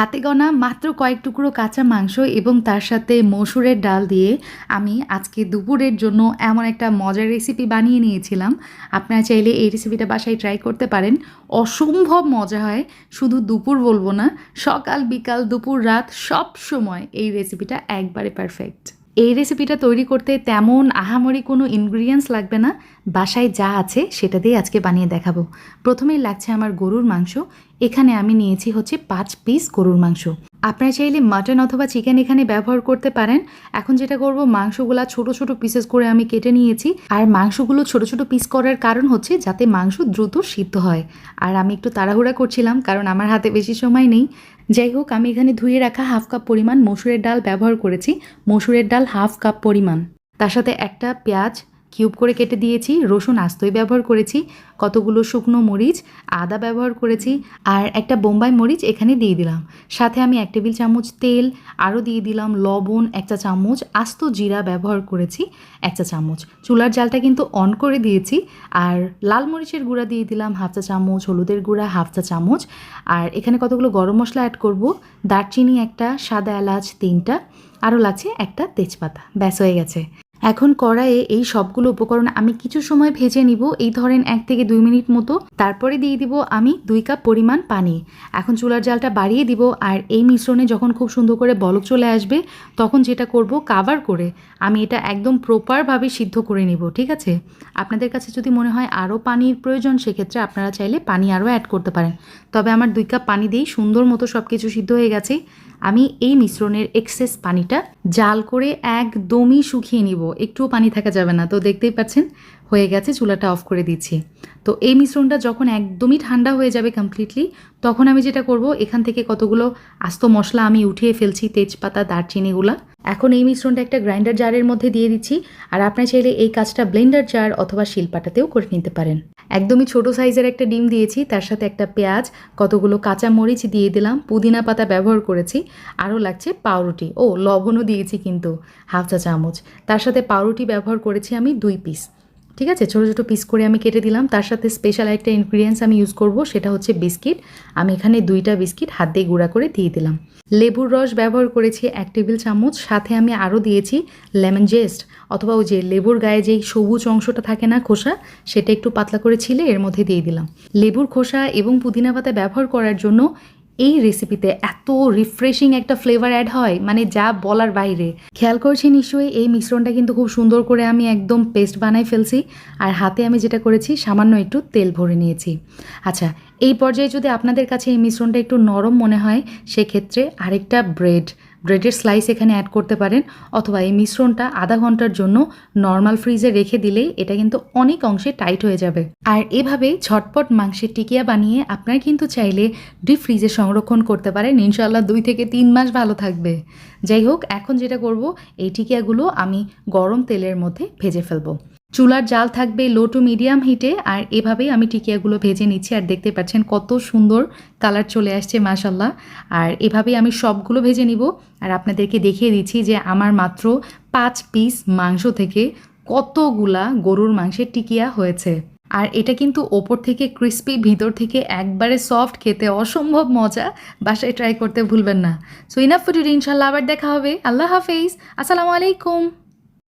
হাতে গোনা মাত্র কয়েক টুকরো কাঁচা মাংস এবং তার সাথে মসুরের ডাল দিয়ে আমি আজকে দুপুরের জন্য এমন একটা মজার রেসিপি বানিয়ে নিয়েছিলাম। আপনারা চাইলে এই রেসিপিটা বাসায় ট্রাই করতে পারেন। অসম্ভব মজা হয়। শুধু দুপুর বলব না সকাল বিকাল দুপুর রাত সব সময় এই রেসিপিটা একবারে পারফেক্ট এই রেসিপিটা তৈরি করতে তেমন আহামরি কোনো ইনগ্রিডিয়েন্টস লাগবে না। বাসায় যা আছে সেটা দিয়ে আজকে বানিয়ে দেখাবো। প্রথমেই লাগছে আমার গরুর মাংস। এখানে আমি নিয়েছি হচ্ছে পাঁচ পিস গরুর মাংস। আপনারা চাইলে মাটন অথবা চিকেন এখানে ব্যবহার করতে পারেন। এখন যেটা করব, মাংসগুলা ছোট ছোট পিসেস করে আমি কেটে নিয়েছি। আর মাংসগুলো ছোট ছোট পিস করার কারণ হচ্ছে যাতে মাংস দ্রুত সিদ্ধ হয়। আর আমি একটু তাড়াহুড়া করছিলাম, কারণ আমার হাতে বেশি সময় নেই। যাই হোক, আমি এখানে ধুয়ে রাখা হাফ কাপ পরিমাণ মসুরের ডাল ব্যবহার করেছি। মসুরের ডাল হাফ কাপ পরিমাণ। তার সাথে একটা পেঁয়াজ কিউব করে কেটে দিয়েছি, রসুন আস্তই ব্যবহার করেছি, কতগুলো শুকনো মরিচ, আদা ব্যবহার করেছি আর একটা বোম্বাই মরিচ এখানে দিয়ে দিলাম। সাথে আমি এক টেবিল চামচ তেল, আরও দিয়ে দিলাম লবণ একটা চামচ আস্ত জিরা ব্যবহার করেছি একটা চামচ। চুলার জালটা কিন্তু অন করে দিয়েছি আর লাল মরিচের গুঁড়া দিয়ে দিলাম হাফ চা চামচ, হলুদের গুঁড়া হাফ চা চামচ। আর এখানে কতগুলো গরম মশলা অ্যাড করব? দারচিনি একটা, সাদা এলাচ তিনটা, আরও লাগছে একটা তেজপাতা। ব্যাস হয়ে গেছে। এখন কড়াইয়ে এই সবগুলো উপকরণ আমি কিছু সময় ভেজে নিব, এই ধরেন এক থেকে দুই মিনিট মতো। তারপরে দিয়ে দিব আমি দুই কাপ পরিমাণ পানি। এখন চুলার জালটা বাড়িয়ে দিব আর এই মিশ্রণে যখন খুব সুন্দর করে বলক চলে আসবে, তখন যেটা করব কাভার করে। আমি এটা একদম প্রপারভাবে সিদ্ধ করে নিব, ঠিক আছে? আপনাদের কাছে যদি মনে হয় আরও পানির প্রয়োজন, সেক্ষেত্রে আপনারা চাইলে পানি আরও অ্যাড করতে পারেন। তবে আমার দুই কাপ পানি দিয়েই সুন্দর মতো সব কিছু সিদ্ধ হয়ে গেছে। আমি এই মিশ্রণের এক্সেস পানিটা জাল করে একদমই শুকিয়ে নিব। একটুও পানি থাকা যাবে না। তো দেখতেই পাচ্ছেন, হয়ে গেছে, চুলাটা অফ করে দিচ্ছি। তো এই মিশ্রণটা যখন একদমই ঠান্ডা হয়ে যাবে কমপ্লিটলি তখন আমি যেটা করব, এখান থেকে কতগুলো আস্ত মশলা আমি উঠিয়ে ফেলছি, তেজপাতা দারচিনিগুলা এখন এই মিশ্রণটা একটা গ্রাইন্ডার জারের মধ্যে দিয়ে দিচ্ছি, আর আপনার চাইলে এই কাজটা ব্লেন্ডার জার অথবা শিলপাটাতেও করে নিতে পারেন। একদমই ছোট সাইজের একটা ডিম দিয়েছি, তার সাথে একটা পেঁয়াজ, কতগুলো কাঁচা মরিচ দিয়ে দিলাম, পুদিনা পাতা ব্যবহার করেছি, আরও লাগছে পাউরুটি। ও, লবণও দিয়েছি কিন্তু, হাফ চা চামচ। তার সাথে পাউরুটি ব্যবহার করেছি আমি দুই পিস ঠিক আছে? ছোটো ছোটো পিস করে আমি কেটে দিলাম। তার সাথে স্পেশাল একটা ইনগ্রিডিয়েন্টস আমি ইউজ করব, সেটা হচ্ছে বিস্কিট আমি এখানে দুইটা বিস্কিট হাত দিয়ে গুঁড়া করে দিয়ে দিলাম। লেবুর রস ব্যবহার করেছি এক টেবিল চামচ। সাথে আমি আরও দিয়েছি লেমন জেস্ট অথবা ওই যে লেবুর গায়ে যেই সবুজ অংশটা থাকে না খোসা, সেটা একটু পাতলা করে ছিলে এর মধ্যে দিয়ে দিলাম। লেবুর খোসা এবং পুদিনা পাতা ব্যবহার করার জন্য এই রেসিপিতে এত রিফ্রেশিং একটা ফ্লেভার অ্যাড হয় মানে যা বলার বাইরে। খেয়াল করছি নিশ্চয়ই এই মিশ্রণটা কিন্তু খুব সুন্দর করে আমি একদম পেস্ট বানাই ফেলছি, আর হাতে আমি যেটা করেছি সামান্য একটু তেল ভরে নিয়েছি। আচ্ছা এই পর্যায়ে যদি আপনাদের কাছে এই মিশ্রণটা একটু নরম মনে হয়, সেক্ষেত্রে আরেকটা ব্রেড ব্রেডের স্লাইস এখানে অ্যাড করতে পারেন, অথবা এই মিশ্রণটা আধা ঘণ্টার জন্য নর্মাল ফ্রিজে রেখে দিলেই এটা কিন্তু অনেক অংশে টাইট হয়ে যাবে। আর এভাবে ঝটপট মাংসের টিকিয়া বানিয়ে আপনার কিন্তু চাইলে ডিপ ফ্রিজে সংরক্ষণ করতে পারেন ইনশাল্লাহ দুই থেকে তিন মাস ভালো থাকবে। যাই হোক, এখন যেটা করব, এই টিকিয়াগুলো আমি গরম তেলের মধ্যে ভেজে ফেলব। চুলার জাল থাকবে লো টু মিডিয়াম হিটে আর এভাবেই আমি টিকিয়াগুলো ভেজে নিচ্ছি, আর দেখতে পাচ্ছেন কত সুন্দর কালার চলে আসছে মাশাল্লাহ আর এভাবেই আমি সবগুলো ভেজে নিব, আর আপনাদেরকে দেখিয়ে দিচ্ছি যে আমার মাত্র পাঁচ পিস মাংস থেকে কতগুলা গরুর মাংসের টিকিয়া হয়েছে। আর এটা কিন্তু ওপর থেকে ক্রিস্পি ভিতর থেকে একবারে সফট খেতে অসম্ভব মজা, বাসায় ট্রাই করতে ভুলবেন না। সো ইনাফ ফুটির ইনশাল্লাহ আবার দেখা হবে। আল্লাহ হাফেজ। আসসালামু আলাইকুম।